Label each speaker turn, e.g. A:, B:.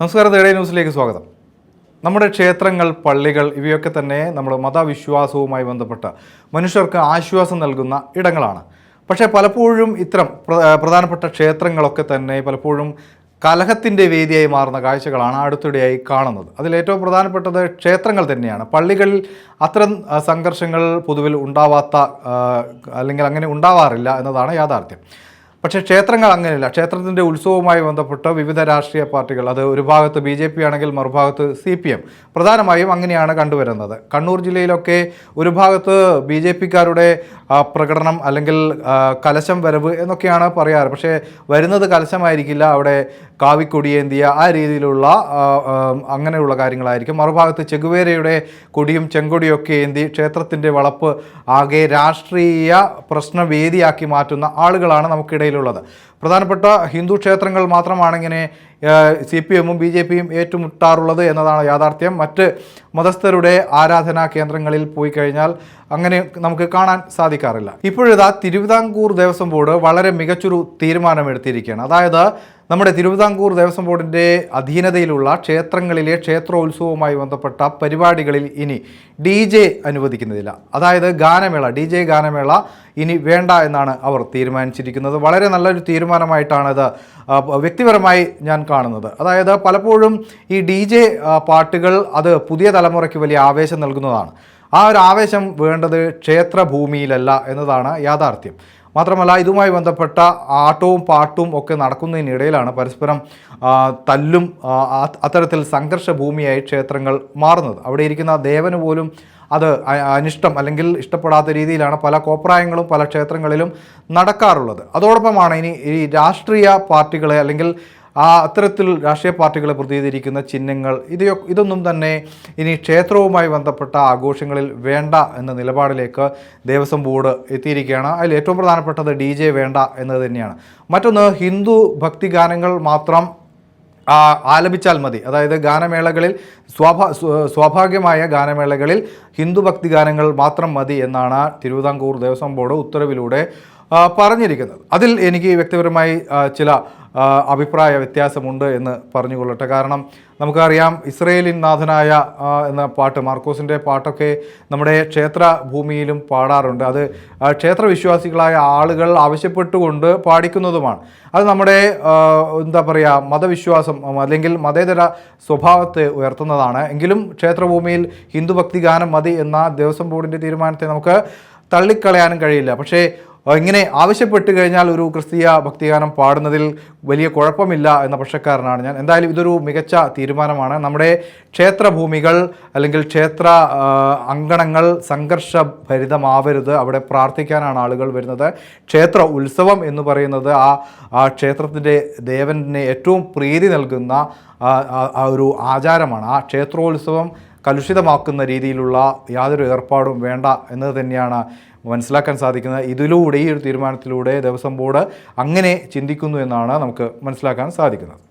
A: നമസ്കാരം തേടേ ന്യൂസിലേക്ക് സ്വാഗതം. നമ്മുടെ ക്ഷേത്രങ്ങൾ പള്ളികൾ ഇവയൊക്കെ തന്നെ നമ്മുടെ മതവിശ്വാസവുമായി ബന്ധപ്പെട്ട മനുഷ്യർക്ക് ആശ്വാസം നൽകുന്ന ഇടങ്ങളാണ്. പക്ഷേ പലപ്പോഴും ഇത്തരം പ്ര- പ്രധാനപ്പെട്ട ക്ഷേത്രങ്ങളൊക്കെ തന്നെ പലപ്പോഴും കലഹത്തിന്റെ വേദിയായി മാറുന്ന കാഴ്ചകളാണ് അടുത്തിടെയായി കാണുന്നത്. അതിലേറ്റവും പ്രധാനപ്പെട്ടത് ക്ഷേത്രങ്ങൾ തന്നെയാണ്. പള്ളികളിൽ അത്തരം സംഘർഷങ്ങൾ പൊതുവിൽ ഉണ്ടാവാത്ത അല്ലെങ്കിൽ അങ്ങനെ ഉണ്ടാവാറില്ല എന്നതാണ് യാഥാർത്ഥ്യം. പക്ഷേ ക്ഷേത്രങ്ങൾ അങ്ങനെയല്ല. ക്ഷേത്രത്തിന്റെ ഉത്സവവുമായി ബന്ധപ്പെട്ട് വിവിധ രാഷ്ട്രീയ പാർട്ടികൾ അത് ഒരു ഭാഗത്ത് ബി ജെ പി ആണെങ്കിൽ മറുഭാഗത്ത് സി പി എം പ്രധാനമായും അങ്ങനെയാണ് കണ്ടുവരുന്നത്. കണ്ണൂർ ജില്ലയിലൊക്കെ ഒരു ഭാഗത്ത് ബി ജെ പിക്കാരുടെ പ്രകടനം അല്ലെങ്കിൽ കലശം വരവ് എന്നൊക്കെയാണ് പറയാറ്. പക്ഷേ വരുന്നത് കലശമായിരിക്കില്ല. അവിടെ കാവിക്കൊടിയേന്തിയ ആ രീതിയിലുള്ള അങ്ങനെയുള്ള കാര്യങ്ങളായിരിക്കും. മറുഭാഗത്ത് ചെഗുവേരയുടെ കൊടിയും ചെങ്കൊടിയൊക്കെ ഏന്തി ക്ഷേത്രത്തിന്റെ വളപ്പ് ആകെ രാഷ്ട്രീയ പ്രശ്നവേദിയാക്കി മാറ്റുന്ന ആളുകളാണ് നമുക്കിടയിലുള്ളത് പ്രധാനപ്പെട്ട ഹിന്ദു ക്ഷേത്രങ്ങൾ മാത്രമാണ് ഇങ്ങനെ സി പി എമ്മും ബി ജെ പിയും ഏറ്റുമുട്ടാറുള്ളത് എന്നതാണ് യാഥാർത്ഥ്യം. മറ്റ് മതസ്ഥരുടെ ആരാധനാ കേന്ദ്രങ്ങളിൽ പോയി കഴിഞ്ഞാൽ അങ്ങനെ നമുക്ക് കാണാൻ സാധിക്കാറില്ല. ഇപ്പോഴിതാ തിരുവിതാംകൂർ ദേവസ്വം ബോർഡ് വളരെ മികച്ചൊരു തീരുമാനമെടുത്തിരിക്കുകയാണ്. അതായത് നമ്മുടെ തിരുവിതാംകൂർ ദേവസ്വം ബോർഡിന്റെ അധീനതയിലുള്ള ക്ഷേത്രങ്ങളിലെ ക്ഷേത്രോത്സവവുമായി ബന്ധപ്പെട്ട പരിപാടികളിൽ ഇനി ഡി ജെ അനുവദിക്കുന്നതില്ല. അതായത് ഗാനമേള ഡി ജെ ഗാനമേള ഇനി വേണ്ട എന്നാണ് അവർ തീരുമാനിച്ചിരിക്കുന്നത്. വളരെ നല്ലൊരു തീരുമാനമായിട്ടാണ് ഇത് വ്യക്തിപരമായി ഞാൻ കാണുന്നത്. അതായത് പലപ്പോഴും ഈ ഡി ജെ പാട്ടുകൾ അത് പുതിയ തലമുറയ്ക്ക് വലിയ ആവേശം നൽകുന്നതാണ്. ആ ഒരു ആവേശം വേണ്ടത് ക്ഷേത്രഭൂമിയിലല്ല എന്നതാണ് യാഥാർത്ഥ്യം. മാത്രമല്ല ഇതുമായി ബന്ധപ്പെട്ട ആട്ടവും പാട്ടും ഒക്കെ നടക്കുന്നതിനിടയിലാണ് പരസ്പരം തല്ലും അത്തരത്തിൽ സംഘർഷ ഭൂമിയായി ക്ഷേത്രങ്ങൾ മാറുന്നത്. അവിടെ ഇരിക്കുന്ന ദേവന് പോലും അത് അനിഷ്ടം അല്ലെങ്കിൽ ഇഷ്ടപ്പെടാത്ത രീതിയിലാണ് പല കോപ്രായങ്ങളും പല ക്ഷേത്രങ്ങളിലും നടക്കാറുള്ളത്. അതോടൊപ്പമാണ് ഇനി ഈ രാഷ്ട്രീയ പാർട്ടികളെ അല്ലെങ്കിൽ ആ അത്തരത്തിൽ രാഷ്ട്രീയ പാർട്ടികളെ പ്രതിനിധീകരിക്കുന്ന ചിഹ്നങ്ങൾ ഇത് ഇതൊന്നും തന്നെ ഇനി ക്ഷേത്രവുമായി ബന്ധപ്പെട്ട ആഘോഷങ്ങളിൽ വേണ്ട എന്ന നിലപാടിലേക്ക് ദേവസ്വം ബോർഡ് എത്തിയിരിക്കുകയാണ്. അതിൽ ഏറ്റവും പ്രധാനപ്പെട്ടത് ഡി ജെ വേണ്ട എന്നത് തന്നെയാണ്. മറ്റൊന്ന് ഹിന്ദു ഭക്തിഗാനങ്ങൾ മാത്രം ആലപിച്ചാൽ മതി. അതായത് ഗാനമേളകളിൽ സ്വാഭാ സ്വ- സ്വാഭാവികമായ ഗാനമേളകളിൽ ഹിന്ദു ഭക്തി ഗാനങ്ങൾ മാത്രം മതി എന്നാണ് തിരുവിതാംകൂർ ദേവസ്വം ബോർഡ് ഉത്തരവിലൂടെ പറഞ്ഞിരിക്കുന്നത്. അതിൽ എനിക്ക് വ്യക്തിപരമായി ചില അഭിപ്രായ വ്യത്യാസമുണ്ട് എന്ന് പറഞ്ഞുകൊള്ളട്ടെ. കാരണം നമുക്കറിയാം ഇസ്രയേലിൻ നാഥനായ എന്ന പാട്ട് മാർക്കോസിന്റെ പാട്ടൊക്കെ നമ്മുടെ ക്ഷേത്ര ഭൂമിയിലും പാടാറുണ്ട്. അത് ക്ഷേത്ര വിശ്വാസികളായ ആളുകൾ ആവശ്യപ്പെട്ടുകൊണ്ട് പാടിക്കുന്നതുമാണ്. അത് നമ്മുടെ എന്താ പറയുക മതവിശ്വാസം അല്ലെങ്കിൽ മതേതര സ്വഭാവത്തെ ഉയർത്തുന്നതാണ്. എങ്കിലും ക്ഷേത്രഭൂമിയിൽ ഹിന്ദു ഭക്തി ഗാനം മതി എന്ന ദേവസ്വം ബോർഡിന്റെ തീരുമാനത്തെ നമുക്ക് തള്ളിക്കളയാനും കഴിയില്ല. പക്ഷേ ഇങ്ങനെ ആവശ്യപ്പെട്ട് കഴിഞ്ഞാൽ ഒരു ക്രിസ്തീയ ഭക്തിഗാനം പാടുന്നതിൽ വലിയ കുഴപ്പമില്ല എന്ന പക്ഷക്കാരനാണ് ഞാൻ. എന്തായാലും ഇതൊരു മികച്ച തീരുമാനമാണ്. നമ്മുടെ ക്ഷേത്രഭൂമികൾ അല്ലെങ്കിൽ ക്ഷേത്ര അങ്കണങ്ങൾ സംഘർഷഭരിതമാവരുത്. അവിടെ പ്രാർത്ഥിക്കാനാണ് ആളുകൾ വരുന്നത്. ക്ഷേത്ര ഉത്സവം എന്ന് പറയുന്നത് ആ ആ ക്ഷേത്രത്തിന്റെ ദേവനെ ഏറ്റവും പ്രീതി നൽകുന്ന ഒരു ആചാരമാണ്. ആ ക്ഷേത്രോത്സവം കലുഷിതമാക്കുന്ന രീതിയിലുള്ള യാതൊരു ഏർപ്പാടും വേണ്ട എന്നത് തന്നെയാണ് മനസ്സിലാക്കാൻ സാധിക്കുന്നത്. ഇതിലൂടെ ഈ ഒരു തീരുമാനത്തിലൂടെ ദേവസ്വം ബോർഡ് അങ്ങനെ ചിന്തിക്കുന്നു എന്നാണ് നമുക്ക് മനസ്സിലാക്കാൻ സാധിക്കുന്നത്.